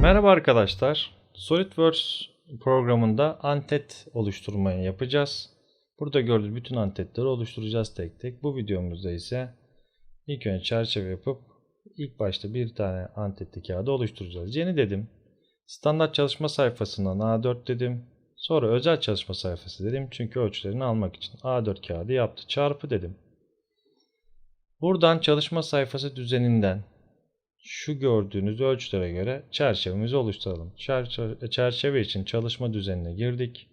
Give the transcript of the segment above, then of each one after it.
Merhaba arkadaşlar. SolidWorks programında antet oluşturmayı yapacağız. Burada gördüğünüz bütün antetleri oluşturacağız tek tek. Bu videomuzda ise ilk önce çerçeve yapıp ilk başta bir tane antetli kağıdı oluşturacağız. Yeni dedim. Standart çalışma sayfasından A4 dedim. Sonra özel çalışma sayfası dedim. Çünkü ölçülerini almak için A4 kağıdı yaptı. Çarpı dedim. Buradan çalışma sayfası düzeninden şu gördüğünüz ölçülere göre çerçevemizi oluşturalım. Çerçeve, çerçeve için çalışma düzenine girdik.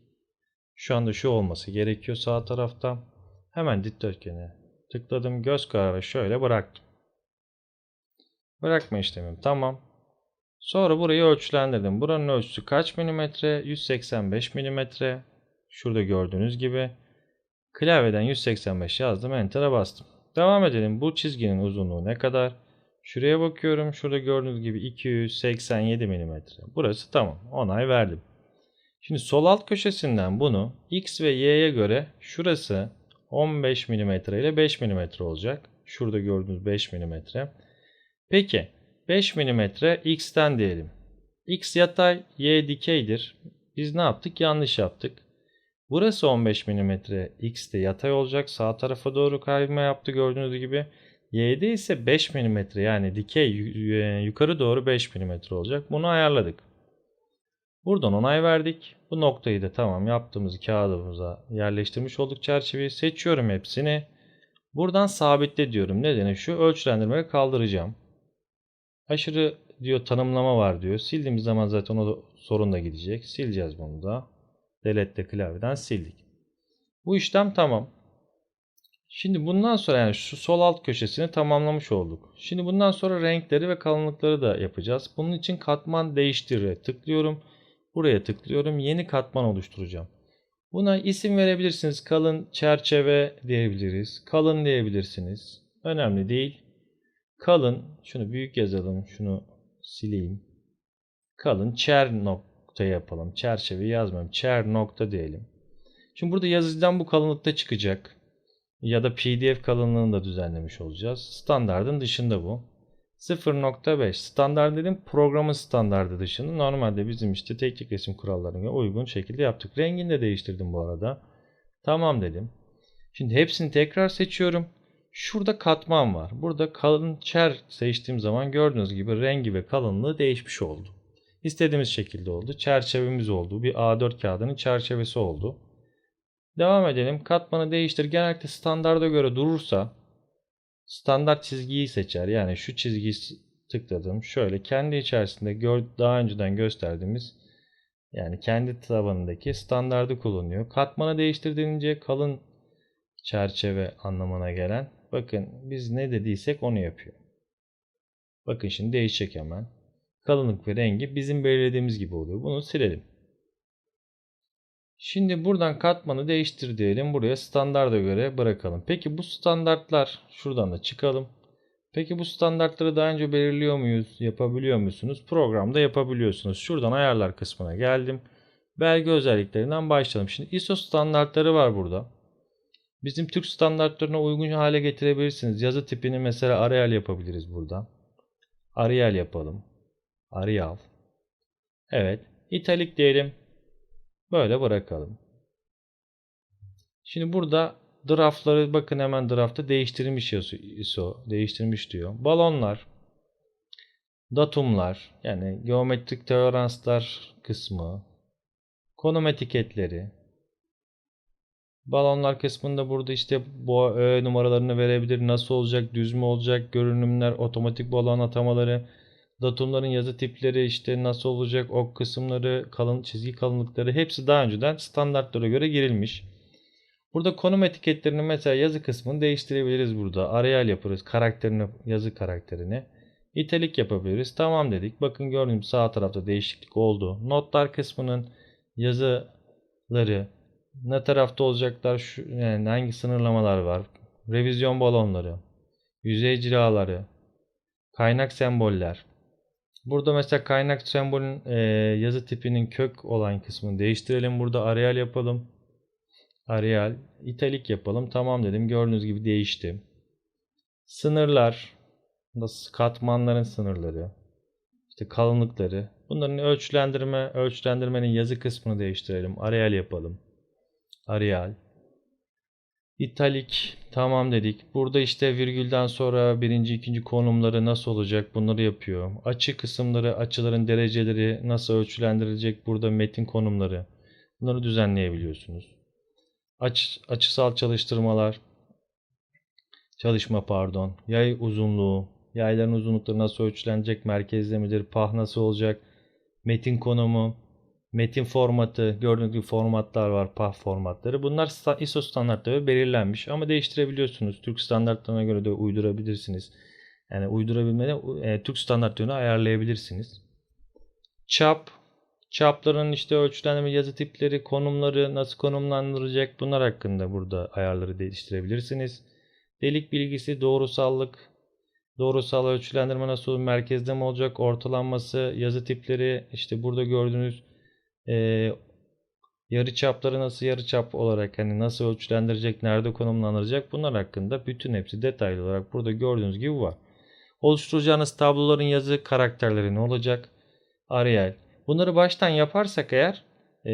Şu anda şu olması gerekiyor sağ tarafta. Hemen dikdörtgene tıkladım. Göz kararı şöyle bıraktım. Bırakma işlemim tamam. Sonra burayı ölçülendirdim. Buranın ölçüsü kaç milimetre? 185 milimetre. Şurada gördüğünüz gibi. Klavyeden 185 yazdım. Enter'a bastım. Devam edelim. Bu çizginin uzunluğu ne kadar? Şuraya bakıyorum. Şurada gördüğünüz gibi 287 mm. Burası tamam. Onay verdim. Şimdi sol alt köşesinden bunu X ve Y'ye göre şurası 15 mm ile 5 mm olacak. Şurada gördüğünüz 5 mm. Peki 5 mm X'ten diyelim. X yatay, Y dikeydir. Biz ne yaptık? Yanlış yaptık. Burası 15 mm X de yatay olacak. Sağ tarafa doğru kayma yaptı gördüğünüz gibi. Y'de ise 5 mm yani dikey yukarı doğru 5 mm olacak. Bunu ayarladık. Buradan onay verdik. Bu noktayı da tamam yaptığımız kağıdımıza yerleştirmiş olduk çerçeveyi. Seçiyorum hepsini. Buradan sabitle diyorum. Nedeni şu ölçülendirmeyi kaldıracağım. Aşırı diyor tanımlama var diyor. Sildiğimiz zaman zaten o sorun da gidecek. Sileceğiz bunu da. Delete klavyeden sildik. Bu işlem tamam. Şimdi bundan sonra yani şu sol alt köşesini tamamlamış olduk. Şimdi bundan sonra renkleri ve kalınlıkları da yapacağız. Bunun için katman değiştire tıklıyorum. Buraya tıklıyorum. Yeni katman oluşturacağım. Buna isim verebilirsiniz. Kalın çerçeve diyebiliriz. Kalın diyebilirsiniz. Önemli değil. Kalın. Şunu büyük yazalım. Şunu sileyim. Kalın çer nokta yapalım. Çerçeve yazmayalım. Çer nokta diyelim. Şimdi burada yazıcıdan bu kalınlıkta çıkacak ya da PDF kalınlığını da düzenlemiş olacağız. Standardın dışında bu. 0.5 standart dedim programın standardı dışında. Normalde bizim işte teknik resim kurallarına uygun şekilde yaptık. Rengini de değiştirdim bu arada. Tamam dedim. Şimdi hepsini tekrar seçiyorum. Şurada katman var. Burada kalın çer seçtiğim zaman gördüğünüz gibi rengi ve kalınlığı değişmiş oldu. İstediğimiz şekilde oldu. Çerçevemiz oldu. Bir A4 kağıdının çerçevesi oldu. Devam edelim. Katmanı değiştir. Genellikle standarda göre durursa standart çizgiyi seçer. Yani şu çizgiyi tıkladım. Şöyle kendi içerisinde gör, daha önceden gösterdiğimiz yani kendi tabanındaki standardı kullanıyor. Katmanı değiştir denince kalın çerçeve anlamına gelen. Bakın biz ne dediysek onu yapıyor. Bakın şimdi değişecek hemen. Kalınlık ve rengi bizim belirlediğimiz gibi oluyor. Bunu silelim. Şimdi buradan katmanı değiştir diyelim. Buraya standarda göre bırakalım. Peki bu standartlar şuradan da çıkalım. Peki bu standartları daha önce belirliyor muyuz? Yapabiliyor musunuz? Programda yapabiliyorsunuz. Şuradan ayarlar kısmına geldim. Belge özelliklerinden başlayalım. Şimdi ISO standartları var burada. Bizim Türk standartlarına uygun hale getirebilirsiniz. Yazı tipini mesela Arial yapabiliriz buradan. Arial yapalım. Arial. Evet. İtalik diyelim. Böyle bırakalım. Şimdi burada draftları bakın hemen draftta değiştirmiş ISO değiştirmiş diyor. Balonlar, datumlar yani geometrik toleranslar kısmı, konum etiketleri. Balonlar kısmında burada işte bu ö numaralarını verebilir. Nasıl olacak, düz mü olacak, görünümler, otomatik balon atamaları, datumların yazı tipleri işte nasıl olacak ok kısımları kalın çizgi kalınlıkları hepsi daha önceden standartlara göre girilmiş. Burada konum etiketlerini mesela yazı kısmını değiştirebiliriz burada. Arial yaparız karakterini yazı karakterini. İtalik yapabiliriz. Tamam dedik. Bakın gördüğünüz sağ tarafta değişiklik oldu. Notlar kısmının yazıları ne tarafta olacaklar şu, yani hangi sınırlamalar var. Revizyon balonları, yüzey cilaları, kaynak semboller, Burada mesela kaynak sembolün e, yazı tipinin kök olan kısmını değiştirelim. Burada Arial yapalım. Arial. italik yapalım. Tamam dedim. Gördüğünüz gibi değişti. Sınırlar. Katmanların sınırları. İşte kalınlıkları. Bunların ölçülendirme, ölçülendirmenin yazı kısmını değiştirelim. Arial yapalım. Arial. İtalik tamam dedik. Burada işte virgülden sonra birinci ikinci konumları nasıl olacak bunları yapıyor. Açı kısımları, açıların dereceleri nasıl ölçülendirilecek burada metin konumları. Bunları düzenleyebiliyorsunuz. Aç, açısal çalıştırmalar, çalışma pardon, yay uzunluğu, yayların uzunlukları nasıl ölçülenecek, merkezde midir, pah nasıl olacak, metin konumu, metin formatı, gördüğünüz formatlar var, pah formatları. Bunlar ISO standartları belirlenmiş ama değiştirebiliyorsunuz. Türk standartlarına göre de uydurabilirsiniz. Yani uydurabilmede e, Türk standartlarını ayarlayabilirsiniz. Çap, çapların işte ölçülendirme yazı tipleri, konumları nasıl konumlandırılacak bunlar hakkında burada ayarları değiştirebilirsiniz. Delik bilgisi, doğrusallık, doğrusal ölçülendirme nasıl merkezde mi olacak, ortalanması, yazı tipleri, işte burada gördüğünüz e, yarı çapları nasıl yarı çap olarak hani nasıl ölçülendirecek, nerede konumlandıracak bunlar hakkında bütün hepsi detaylı olarak burada gördüğünüz gibi var. Oluşturacağınız tabloların yazı karakterleri ne olacak? Arial. Bunları baştan yaparsak eğer e,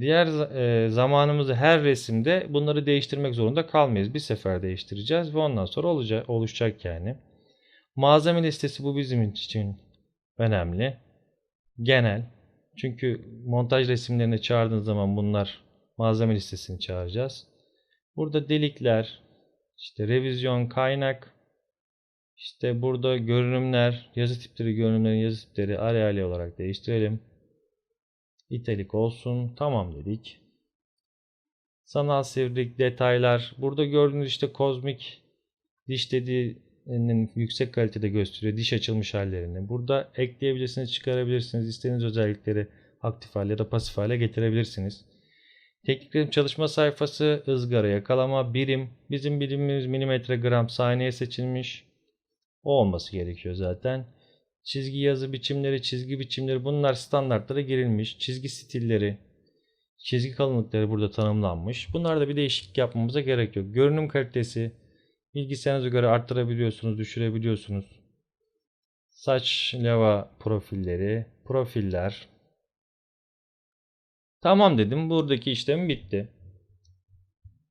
diğer e, zamanımızı her resimde bunları değiştirmek zorunda kalmayız. Bir sefer değiştireceğiz ve ondan sonra olacak, oluşacak yani. Malzeme listesi bu bizim için önemli. Genel. Çünkü montaj resimlerini çağırdığınız zaman bunlar malzeme listesini çağıracağız. Burada delikler, işte revizyon, kaynak, işte burada görünümler, yazı tipleri, görünümlerin yazı tipleri areali olarak değiştirelim. İtalik olsun. Tamam dedik. Sanal sivrilik, detaylar. Burada gördüğünüz işte kozmik diş dediğinin yüksek kalitede gösteriyor. Diş açılmış hallerini. Burada ekleyebilirsiniz, çıkarabilirsiniz. İstediğiniz özellikleri aktif hale ya da pasif hale getirebilirsiniz. Teknik resim çalışma sayfası, ızgara yakalama, birim. Bizim birimimiz milimetre gram saniye seçilmiş. O olması gerekiyor zaten. Çizgi yazı biçimleri, çizgi biçimleri bunlar standartlara girilmiş. Çizgi stilleri, çizgi kalınlıkları burada tanımlanmış. Bunlarda bir değişiklik yapmamıza gerek yok. Görünüm kalitesi bilgisayarınıza göre arttırabiliyorsunuz, düşürebiliyorsunuz. Saç leva profilleri, profiller. Tamam dedim. Buradaki işlem bitti.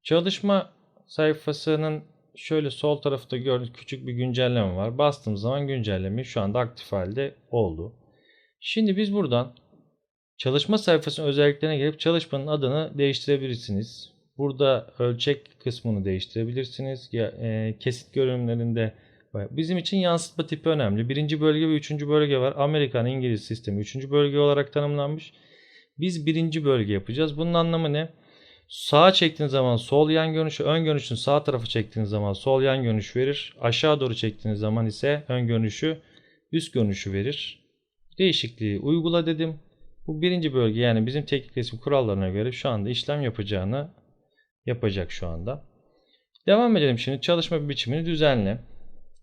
Çalışma sayfasının şöyle sol tarafta gördüğünüz küçük bir güncelleme var. Bastığım zaman güncelleme şu anda aktif halde oldu. Şimdi biz buradan çalışma sayfasının özelliklerine gelip çalışmanın adını değiştirebilirsiniz. Burada ölçek kısmını değiştirebilirsiniz. E, kesit görünümlerinde bizim için yansıtma tipi önemli. Birinci bölge ve üçüncü bölge var. Amerikan İngiliz sistemi üçüncü bölge olarak tanımlanmış. Biz birinci bölge yapacağız. Bunun anlamı ne? Sağa çektiğiniz zaman sol yan görünüşü, ön görünüşün sağ tarafı çektiğiniz zaman sol yan görünüş verir. Aşağı doğru çektiğiniz zaman ise ön görünüşü üst görünüşü verir. Değişikliği uygula dedim. Bu birinci bölge yani bizim teknik resim kurallarına göre şu anda işlem yapacağını yapacak şu anda. Devam edelim şimdi çalışma biçimini düzenle.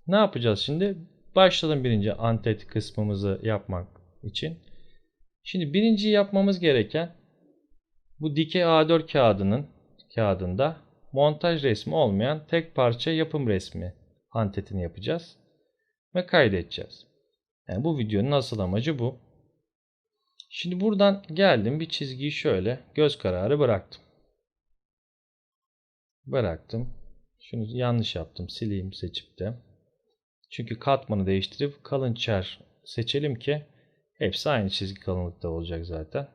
Ne yapacağız şimdi? Başladım birinci antet kısmımızı yapmak için. Şimdi birinci yapmamız gereken bu dikey A4 kağıdının kağıdında montaj resmi olmayan tek parça yapım resmi antetini yapacağız ve kaydedeceğiz. Yani bu videonun asıl amacı bu. Şimdi buradan geldim bir çizgiyi şöyle göz kararı bıraktım. Bıraktım. Şunu yanlış yaptım. Sileyim seçip de. Çünkü katmanı değiştirip kalın çer seçelim ki hepsi aynı çizgi kalınlıkta olacak zaten.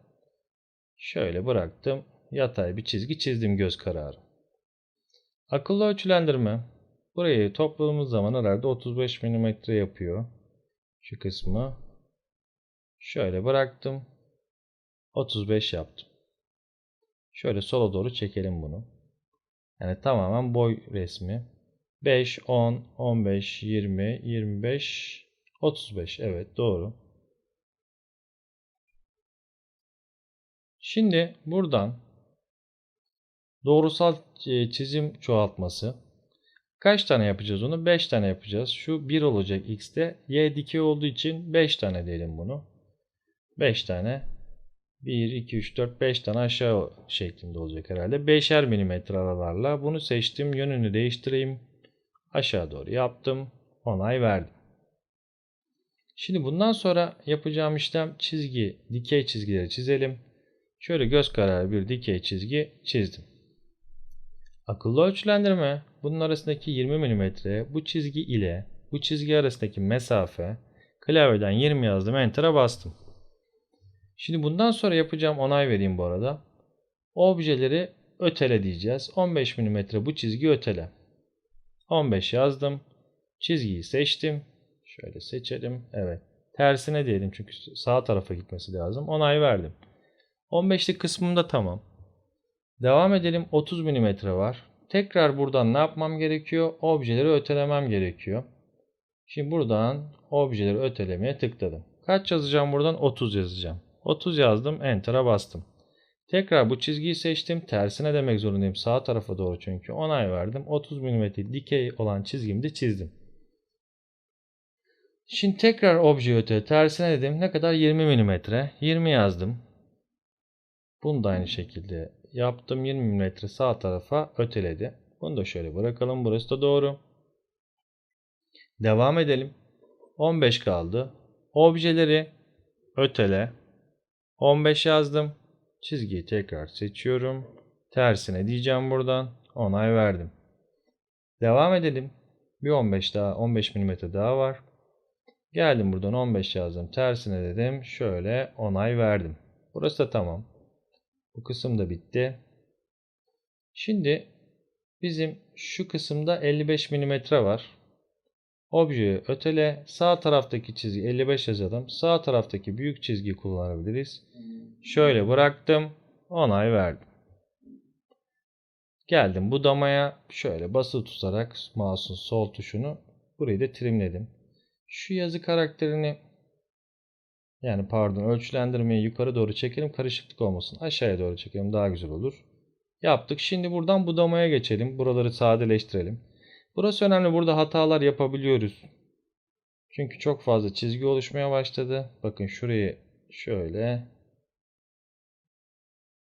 Şöyle bıraktım. Yatay bir çizgi çizdim göz kararı. Akıllı ölçülendirme. Burayı topladığımız zaman herhalde 35 mm yapıyor. Şu kısmı. Şöyle bıraktım. 35 yaptım. Şöyle sola doğru çekelim bunu. Yani tamamen boy resmi. 5, 10, 15, 20, 25, 35. Evet doğru. Şimdi buradan doğrusal e, çizim çoğaltması kaç tane yapacağız onu? 5 tane yapacağız. Şu 1 olacak x'te. Y dikey olduğu için 5 tane diyelim bunu. 5 tane 1, 2, 3, 4, 5 tane aşağı şeklinde olacak herhalde. 5'er milimetre aralarla bunu seçtim. Yönünü değiştireyim. Aşağı doğru yaptım. Onay verdim. Şimdi bundan sonra yapacağım işlem çizgi, dikey çizgileri çizelim. Şöyle göz kararı bir dikey çizgi çizdim. Akıllı ölçülendirme bunun arasındaki 20 mm bu çizgi ile bu çizgi arasındaki mesafe klavyeden 20 yazdım enter'a bastım. Şimdi bundan sonra yapacağım onay vereyim bu arada. Objeleri ötele diyeceğiz. 15 mm bu çizgi ötele. 15 yazdım. Çizgiyi seçtim. Şöyle seçelim. Evet. Tersine diyelim çünkü sağ tarafa gitmesi lazım. Onay verdim. 15'lik kısmında tamam. Devam edelim. 30 mm var. Tekrar buradan ne yapmam gerekiyor? Objeleri ötelemem gerekiyor. Şimdi buradan objeleri ötelemeye tıkladım. Kaç yazacağım buradan? 30 yazacağım. 30 yazdım. Enter'a bastım. Tekrar bu çizgiyi seçtim. Tersine demek zorundayım. Sağ tarafa doğru çünkü. Onay verdim. 30 mm dikey olan çizgimi de çizdim. Şimdi tekrar obje öte tersine dedim. Ne kadar? 20 mm. 20 yazdım. Bunu da aynı şekilde yaptım. 20 mm sağ tarafa öteledi. Bunu da şöyle bırakalım. Burası da doğru. Devam edelim. 15 kaldı. Objeleri ötele. 15 yazdım. Çizgiyi tekrar seçiyorum. Tersine diyeceğim buradan. Onay verdim. Devam edelim. Bir 15 daha 15 mm daha var. Geldim buradan 15 yazdım. Tersine dedim. Şöyle onay verdim. Burası da tamam. Bu kısım da bitti. Şimdi bizim şu kısımda 55 mm var. Objeyi ötele. Sağ taraftaki çizgi 55 yazalım. Sağ taraftaki büyük çizgi kullanabiliriz. Şöyle bıraktım. Onay verdim. Geldim budamaya. Şöyle basılı tutarak mouse'un sol tuşunu burayı da trimledim. Şu yazı karakterini yani pardon ölçülendirmeyi yukarı doğru çekelim karışıklık olmasın. Aşağıya doğru çekelim daha güzel olur. Yaptık. Şimdi buradan budamaya geçelim. Buraları sadeleştirelim. Burası önemli. Burada hatalar yapabiliyoruz. Çünkü çok fazla çizgi oluşmaya başladı. Bakın şurayı şöyle.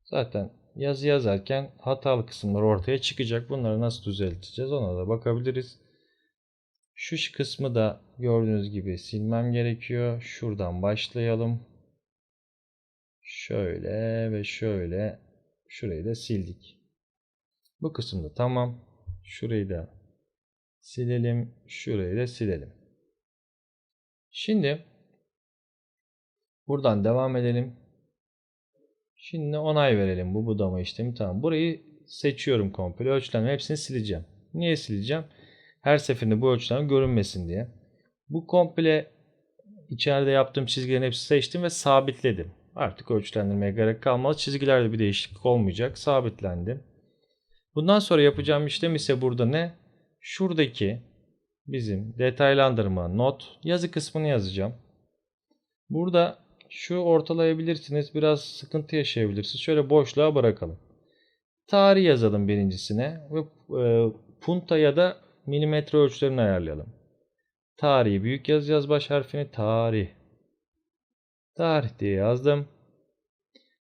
Zaten yazı yazarken hatalı kısımlar ortaya çıkacak. Bunları nasıl düzelteceğiz ona da bakabiliriz. Şu kısmı da gördüğünüz gibi silmem gerekiyor. Şuradan başlayalım. Şöyle ve şöyle şurayı da sildik. Bu kısımda tamam. Şurayı da silelim. Şurayı da silelim. Şimdi buradan devam edelim. Şimdi onay verelim bu budama işlemi. Tamam. Burayı seçiyorum komple. Ölçülerin hepsini sileceğim. Niye sileceğim? Her seferinde bu ölçülen görünmesin diye. Bu komple içeride yaptığım çizgilerin hepsi seçtim ve sabitledim. Artık ölçülendirmeye gerek kalmaz. Çizgilerde bir değişiklik olmayacak. Sabitlendi. Bundan sonra yapacağım işlem ise burada ne? Şuradaki bizim detaylandırma not yazı kısmını yazacağım. Burada şu ortalayabilirsiniz. Biraz sıkıntı yaşayabilirsiniz. Şöyle boşluğa bırakalım. Tarih yazalım birincisine ve e, punta ya da milimetre ölçülerini ayarlayalım. Tarihi büyük yazacağız baş harfini. Tarih. Tarih diye yazdım.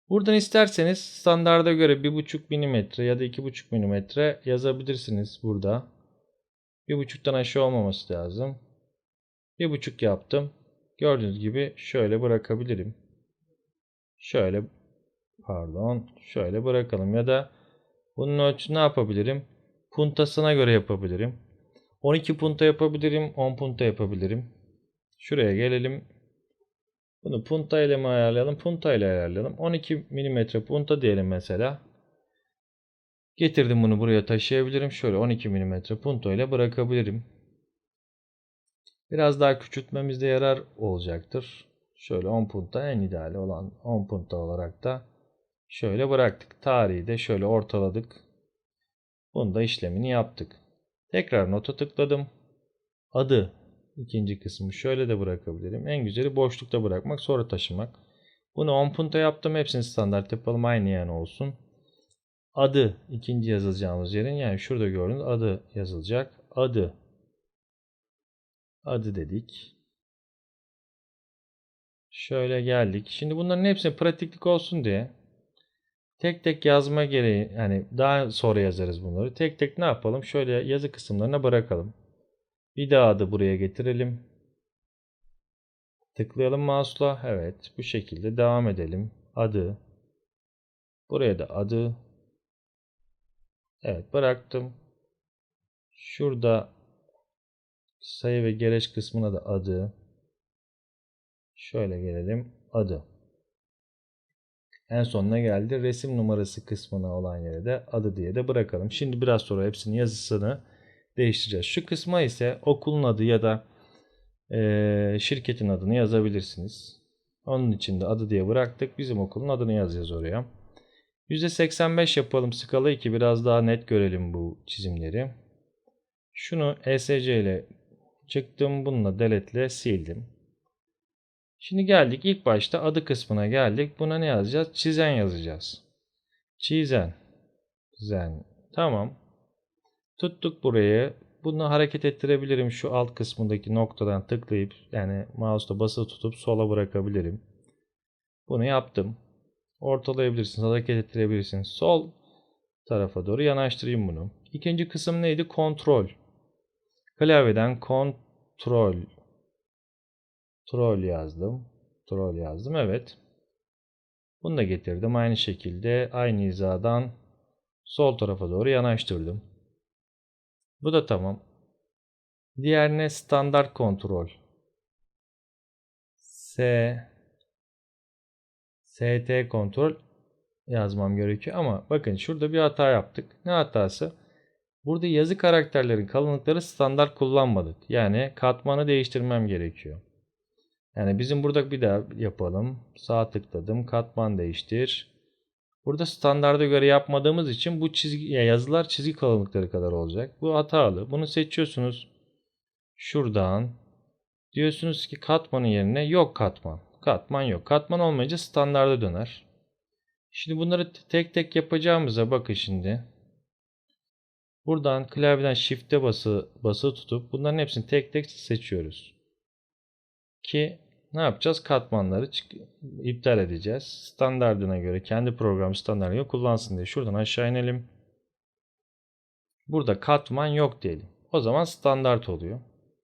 Buradan isterseniz standarda göre 1.5 mm ya da 2.5 mm yazabilirsiniz burada. 1.5'tan aşağı olmaması lazım. 1.5 yaptım. Gördüğünüz gibi şöyle bırakabilirim. Şöyle pardon şöyle bırakalım ya da bunun ölçü ne yapabilirim? Puntasına göre yapabilirim. 12 punta yapabilirim. 10 punta yapabilirim. Şuraya gelelim. Bunu punta ile mi ayarlayalım? Punta ile ayarlayalım. 12 mm punta diyelim mesela. Getirdim bunu buraya taşıyabilirim. Şöyle 12 mm punto ile bırakabilirim. Biraz daha küçültmemizde yarar olacaktır. Şöyle 10 punta en ideali olan 10 punta olarak da şöyle bıraktık. Tarihi de şöyle ortaladık. Bunu da işlemini yaptık. Tekrar nota tıkladım. Adı ikinci kısmı şöyle de bırakabilirim. En güzeli boşlukta bırakmak sonra taşımak. Bunu 10 punta yaptım. Hepsini standart yapalım aynı yani olsun. Adı ikinci yazılacağımız yerin yani şurada gördüğünüz adı yazılacak. Adı adı dedik. Şöyle geldik. Şimdi bunların hepsine pratiklik olsun diye tek tek yazma gereği yani daha sonra yazarız bunları. Tek tek ne yapalım? Şöyle yazı kısımlarına bırakalım. Bir daha adı buraya getirelim. Tıklayalım mouse'la. Evet, bu şekilde devam edelim. Adı. Buraya da adı. Evet, bıraktım. Şurada sayı ve gereç kısmına da adı. Şöyle gelelim. Adı. En sonuna geldi. Resim numarası kısmına olan yere de adı diye de bırakalım. Şimdi biraz sonra hepsinin yazısını değiştireceğiz. Şu kısma ise okulun adı ya da e, şirketin adını yazabilirsiniz. Onun için de adı diye bıraktık. Bizim okulun adını yazacağız oraya. %85 yapalım skala 2 biraz daha net görelim bu çizimleri. Şunu ESC ile çıktım. Bununla delete ile sildim. Şimdi geldik ilk başta adı kısmına geldik. Buna ne yazacağız? Çizen yazacağız. Çizen. Zen. Tamam. Tuttuk burayı. Bunu hareket ettirebilirim. Şu alt kısmındaki noktadan tıklayıp yani mouse'da basılı tutup sola bırakabilirim. Bunu yaptım. Ortalayabilirsiniz. Hareket ettirebilirsiniz. Sol tarafa doğru yanaştırayım bunu. İkinci kısım neydi? Kontrol. Klavyeden kontrol Troll yazdım. Troll yazdım. Evet. Bunu da getirdim. Aynı şekilde aynı hizadan sol tarafa doğru yanaştırdım. Bu da tamam. Diğerine standart kontrol. S ST kontrol yazmam gerekiyor ama bakın şurada bir hata yaptık. Ne hatası? Burada yazı karakterlerin kalınlıkları standart kullanmadık. Yani katmanı değiştirmem gerekiyor. Yani bizim burada bir daha yapalım. Sağ tıkladım. Katman değiştir. Burada standarda göre yapmadığımız için bu çizgi yazılar çizgi kalınlıkları kadar olacak. Bu hatalı. Bunu seçiyorsunuz. Şuradan diyorsunuz ki katmanın yerine yok katman. Katman yok. Katman olmayınca standarda döner. Şimdi bunları tek tek yapacağımıza bakın şimdi. Buradan klavyeden shift'e bası, bası tutup bunların hepsini tek tek seçiyoruz. Ki ne yapacağız? Katmanları iptal edeceğiz. Standardına göre kendi program standartına göre kullansın diye şuradan aşağı inelim. Burada katman yok diyelim. O zaman standart oluyor.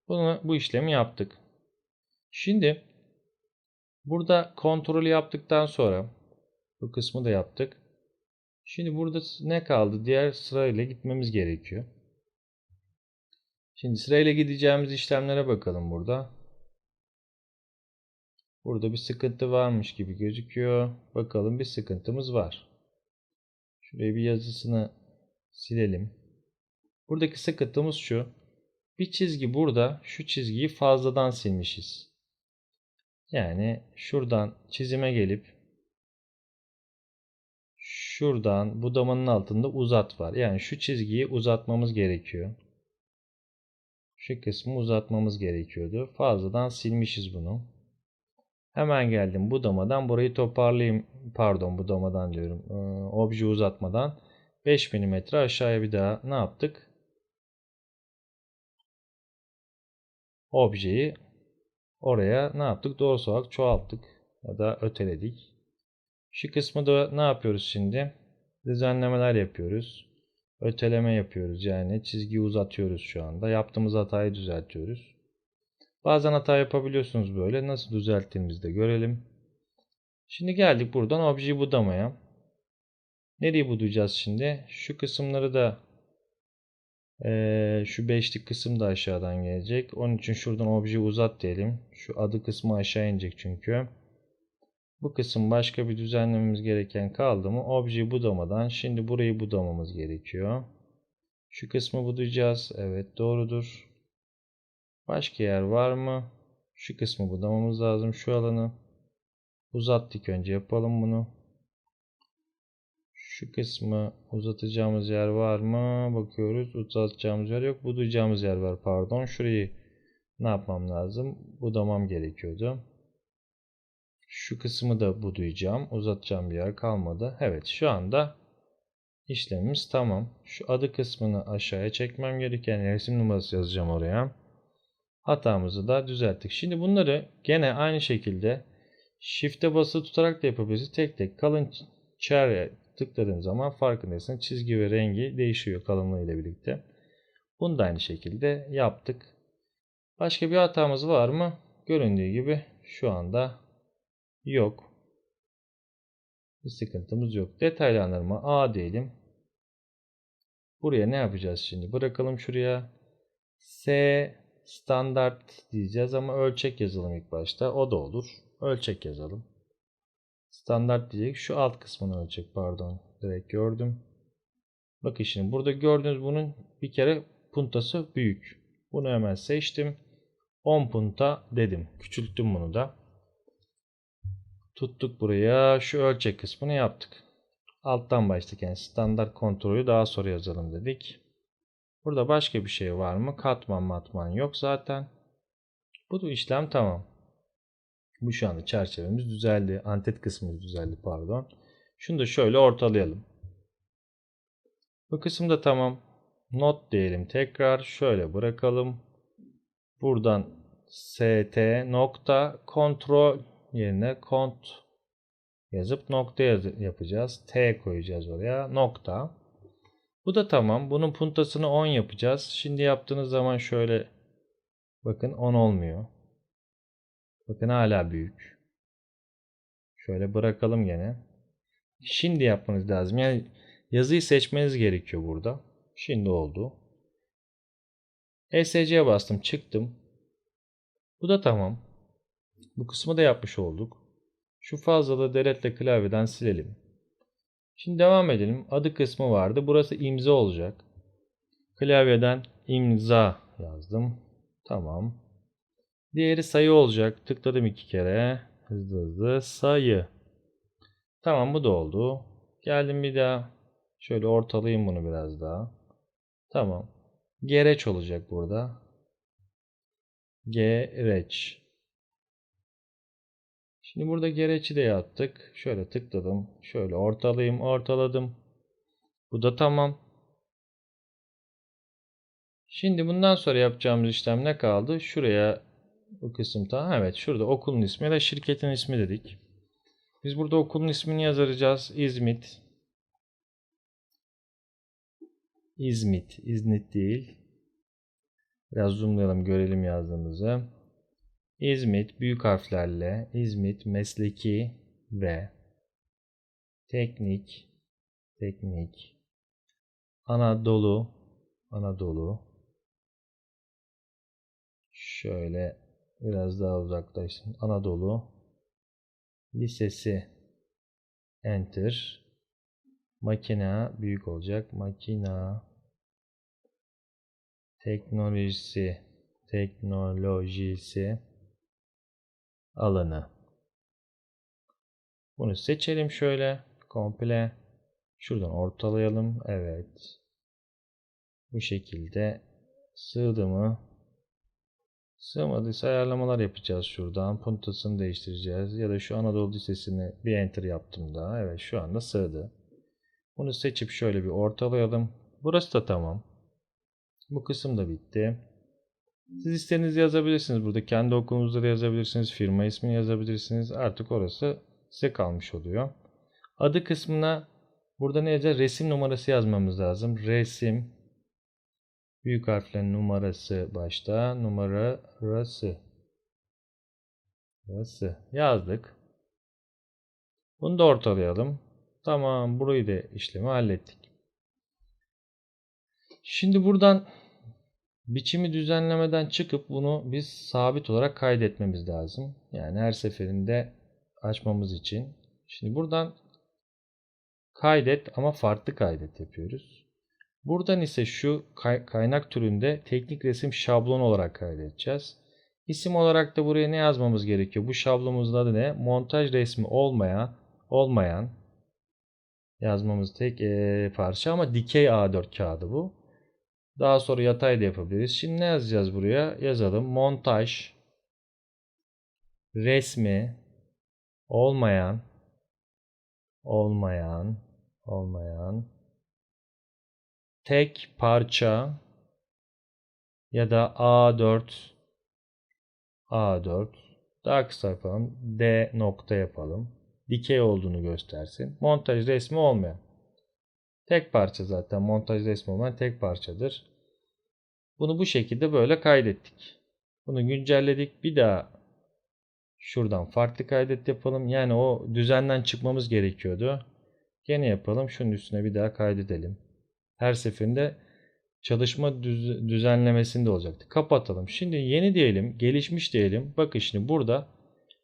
Bunu bu işlemi yaptık. Şimdi burada kontrolü yaptıktan sonra bu kısmı da yaptık. Şimdi burada ne kaldı? Diğer sırayla gitmemiz gerekiyor. Şimdi sırayla gideceğimiz işlemlere bakalım burada. Burada bir sıkıntı varmış gibi gözüküyor. Bakalım bir sıkıntımız var. Şuraya bir yazısını silelim. Buradaki sıkıntımız şu. Bir çizgi burada şu çizgiyi fazladan silmişiz. Yani şuradan çizime gelip şuradan budamanın altında uzat var. Yani şu çizgiyi uzatmamız gerekiyor. Şu kısmı uzatmamız gerekiyordu. Fazladan silmişiz bunu. Hemen geldim budamadan burayı toparlayayım. Pardon budamadan diyorum. Ee, obje uzatmadan 5 mm aşağıya bir daha ne yaptık? Objeyi oraya ne yaptık? Doğrusu olarak çoğalttık ya da öteledik. Şu kısmı da ne yapıyoruz şimdi? Düzenlemeler yapıyoruz. Öteleme yapıyoruz yani çizgiyi uzatıyoruz şu anda. Yaptığımız hatayı düzeltiyoruz. Bazen hata yapabiliyorsunuz böyle. Nasıl düzelttiğimizi de görelim. Şimdi geldik buradan objeyi budamaya. Nereyi budayacağız şimdi? Şu kısımları da ee, şu beşlik kısım da aşağıdan gelecek. Onun için şuradan objeyi uzat diyelim. Şu adı kısmı aşağı inecek çünkü. Bu kısım başka bir düzenlememiz gereken kaldı mı? Objeyi budamadan şimdi burayı budamamız gerekiyor. Şu kısmı budayacağız. Evet doğrudur. Başka yer var mı? Şu kısmı budamamız lazım. Şu alanı uzattık önce yapalım bunu. Şu kısmı uzatacağımız yer var mı? Bakıyoruz. Uzatacağımız yer yok. Budayacağımız yer var. Pardon. Şurayı ne yapmam lazım? Budamam gerekiyordu. Şu kısmı da budayacağım. Uzatacağım bir yer kalmadı. Evet şu anda işlemimiz tamam. Şu adı kısmını aşağıya çekmem gereken resim numarası yazacağım oraya. Hatamızı da düzelttik. Şimdi bunları gene aynı şekilde Shift'e basılı tutarak da yapabilirsiniz. Tek tek kalın çare tıkladığım zaman farkındaysanız çizgi ve rengi değişiyor kalınlığı ile birlikte. Bunu da aynı şekilde yaptık. Başka bir hatamız var mı? Göründüğü gibi şu anda yok. Bir sıkıntımız yok. Detaylandırma A diyelim. Buraya ne yapacağız şimdi? Bırakalım şuraya. S standart diyeceğiz ama ölçek yazalım ilk başta. O da olur. Ölçek yazalım. Standart diyecek. Şu alt kısmını ölçek pardon. Direkt gördüm. Bakın şimdi burada gördüğünüz bunun bir kere puntası büyük. Bunu hemen seçtim. 10 punta dedim. Küçülttüm bunu da. Tuttuk buraya. Şu ölçek kısmını yaptık. Alttan başladık. Yani standart kontrolü daha sonra yazalım dedik. Burada başka bir şey var mı? Katman matman yok zaten. Bu işlem tamam. Bu şu anda çerçevemiz düzeldi. Antet kısmımız düzeldi pardon. Şunu da şöyle ortalayalım. Bu kısım da tamam. Not diyelim tekrar. Şöyle bırakalım. Buradan st nokta kontrol yerine kont yazıp nokta yapacağız. T koyacağız oraya. Nokta. Bu da tamam. Bunun puntasını 10 yapacağız. Şimdi yaptığınız zaman şöyle bakın 10 olmuyor. Bakın hala büyük. Şöyle bırakalım gene. Şimdi yapmanız lazım. Yani yazıyı seçmeniz gerekiyor burada. Şimdi oldu. ESC'ye bastım. Çıktım. Bu da tamam. Bu kısmı da yapmış olduk. Şu fazlalığı deletle klavyeden silelim. Şimdi devam edelim. Adı kısmı vardı. Burası imza olacak. Klavyeden imza yazdım. Tamam. Diğeri sayı olacak. Tıkladım iki kere. Hızlı hızlı sayı. Tamam bu da oldu. Geldim bir daha. Şöyle ortalayayım bunu biraz daha. Tamam. Gereç olacak burada. Gereç. Şimdi burada gereçi de yaptık. Şöyle tıkladım. Şöyle ortalayayım. Ortaladım. Bu da tamam. Şimdi bundan sonra yapacağımız işlem ne kaldı? Şuraya bu kısım tamam. Evet şurada okulun ismi ya da şirketin ismi dedik. Biz burada okulun ismini yazacağız. İzmit. İzmit. İzmit değil. Biraz zoomlayalım görelim yazdığımızı. İzmit büyük harflerle İzmit Mesleki ve Teknik Teknik Anadolu Anadolu şöyle biraz daha uzaklaşsın Anadolu Lisesi Enter Makina büyük olacak makina teknolojisi teknolojisi alanı. Bunu seçelim şöyle komple. Şuradan ortalayalım. Evet. Bu şekilde sığdı mı? Sığmadıysa ayarlamalar yapacağız şuradan. Puntasını değiştireceğiz. Ya da şu Anadolu Lisesi'ni bir enter yaptım daha. Evet şu anda sığdı. Bunu seçip şöyle bir ortalayalım. Burası da tamam. Bu kısım da bitti. Siz istediğinizi yazabilirsiniz. Burada kendi okulunuzda da yazabilirsiniz. Firma ismini yazabilirsiniz. Artık orası size kalmış oluyor. Adı kısmına burada ne yazacağız? Resim numarası yazmamız lazım. Resim büyük harflerin numarası başta. Numarası. Burası. Yazdık. Bunu da ortalayalım. Tamam. Burayı da işlemi hallettik. Şimdi buradan biçimi düzenlemeden çıkıp bunu biz sabit olarak kaydetmemiz lazım. Yani her seferinde açmamız için. Şimdi buradan kaydet ama farklı kaydet yapıyoruz. Buradan ise şu kaynak türünde teknik resim şablon olarak kaydedeceğiz. İsim olarak da buraya ne yazmamız gerekiyor? Bu şablonumuzun adı ne? Montaj resmi olmayan olmayan yazmamız tek e, parça ama dikey A4 kağıdı bu. Daha sonra yatay da yapabiliriz. Şimdi ne yazacağız buraya? Yazalım. Montaj resmi olmayan olmayan olmayan tek parça ya da A4 A4 Daha kısa yapalım. D nokta yapalım. Dikey olduğunu göstersin. Montaj resmi olmayan. Tek parça zaten. Montaj resmi olmayan tek parçadır. Bunu bu şekilde böyle kaydettik. Bunu güncelledik. Bir daha şuradan farklı kaydet yapalım. Yani o düzenden çıkmamız gerekiyordu. Gene yapalım. Şunun üstüne bir daha kaydedelim. Her seferinde çalışma düz- düzenlemesinde olacaktı. Kapatalım. Şimdi yeni diyelim, gelişmiş diyelim. Bakın şimdi burada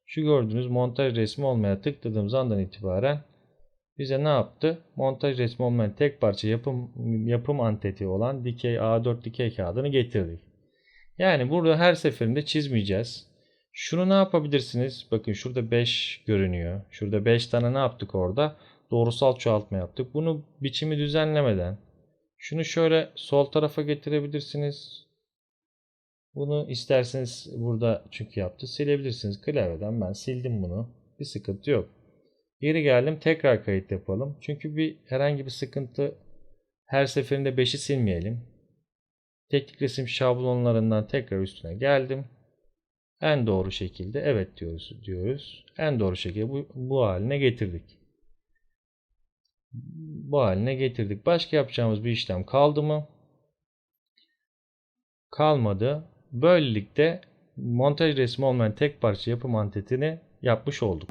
şu gördüğünüz montaj resmi olmaya tıkladığımız andan itibaren bize ne yaptı? Montaj resmi olmayan tek parça yapım yapım anteti olan dikey A4 dikey kağıdını getirdik. Yani burada her seferinde çizmeyeceğiz. Şunu ne yapabilirsiniz? Bakın şurada 5 görünüyor. Şurada 5 tane ne yaptık orada? Doğrusal çoğaltma yaptık. Bunu biçimi düzenlemeden şunu şöyle sol tarafa getirebilirsiniz. Bunu isterseniz burada çünkü yaptı. Silebilirsiniz. Klavyeden ben sildim bunu. Bir sıkıntı yok. Geri geldim. Tekrar kayıt yapalım. Çünkü bir herhangi bir sıkıntı her seferinde 5'i silmeyelim. Teknik resim şablonlarından tekrar üstüne geldim. En doğru şekilde evet diyoruz diyoruz. En doğru şekilde bu, bu haline getirdik. Bu haline getirdik. Başka yapacağımız bir işlem kaldı mı? Kalmadı. Böylelikle montaj resmi olmayan tek parça yapım antetini yapmış olduk.